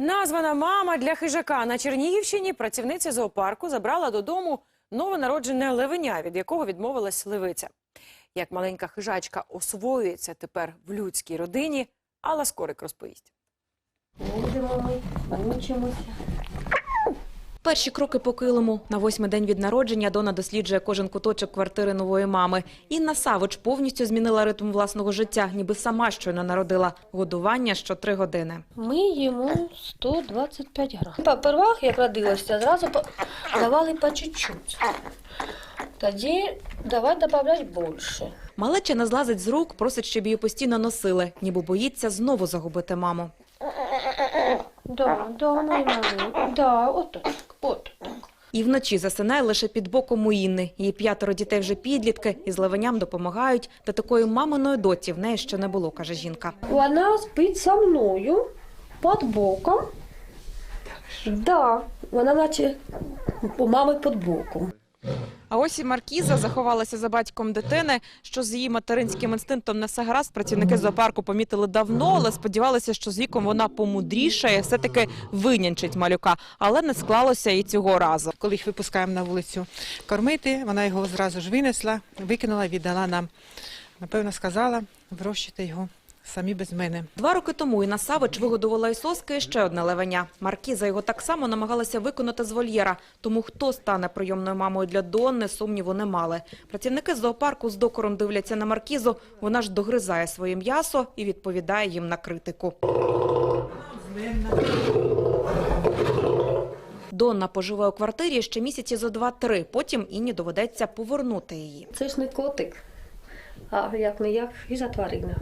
Названа мама для хижака на Чернігівщині працівниця зоопарку забрала додому новонароджене левеня, від якого відмовилась левиця. Як маленька хижачка освоюється тепер в людській родині, Алла Скорик розповість. Будемо ми, мучимося. Перші кроки по килиму. На восьмий день від народження Дона досліджує кожен куточок квартири нової мами. Інна Савич повністю змінила ритм власного життя, ніби сама щойно народила. Годування що три години. Ми їмо 125 грам. Попервах, як родилася, зразу по- давали по чуть-чуть. Тоді давай додавати більше. Малеча не злазить з рук, просить, щоб її постійно носили, ніби боїться знову загубити маму. Да, да, нормально. і. Да, от так, от так. І вночі засинає лише під боком у Інни. Її п'ятеро дітей вже підлітки, і з допомагають. Та такої маминої доті в неї ще не було, каже жінка. Вона спить зі мною під боком. Да, вона наче у мами під боком. А ось і Маркіза заховалася за батьком дитини, що з її материнським інстинктом несе гаразд. Працівники зоопарку помітили давно, але сподівалися, що з віком вона помудрішає, все-таки винянчить малюка. Але не склалося і цього разу. Коли їх випускаємо на вулицю кормити, вона його зразу ж винесла, викинула, віддала нам. Напевно, сказала, вирощуйте його самі без мене. Два роки тому Інна Савич вигодувала із соски ще одне левеня. Маркіза його так само намагалася виконати з вольєра. Тому хто стане прийомною мамою для Донни, сумніву не мали. Працівники зоопарку з докором дивляться на Маркізу. Вона ж догризає своє м'ясо і відповідає їм на критику. Донна поживе у квартирі ще місяці зо два-три. Потім Інні доведеться повернути її. Це ж не котик, а як не як і за тварина.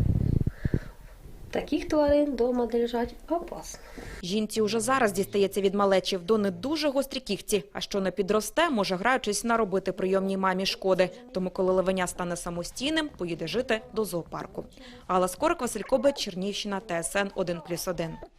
Таких тварин вдома держать опасно. Жінці уже зараз дістається від малечі. до не дуже гострі кігті, а що не підросте, може граючись наробити прийомній мамі шкоди. Тому, коли левеня стане самостійним, поїде жити до зоопарку. Алла Скорик, Василь Кобець, Чернівщина, ТСН 1+,1.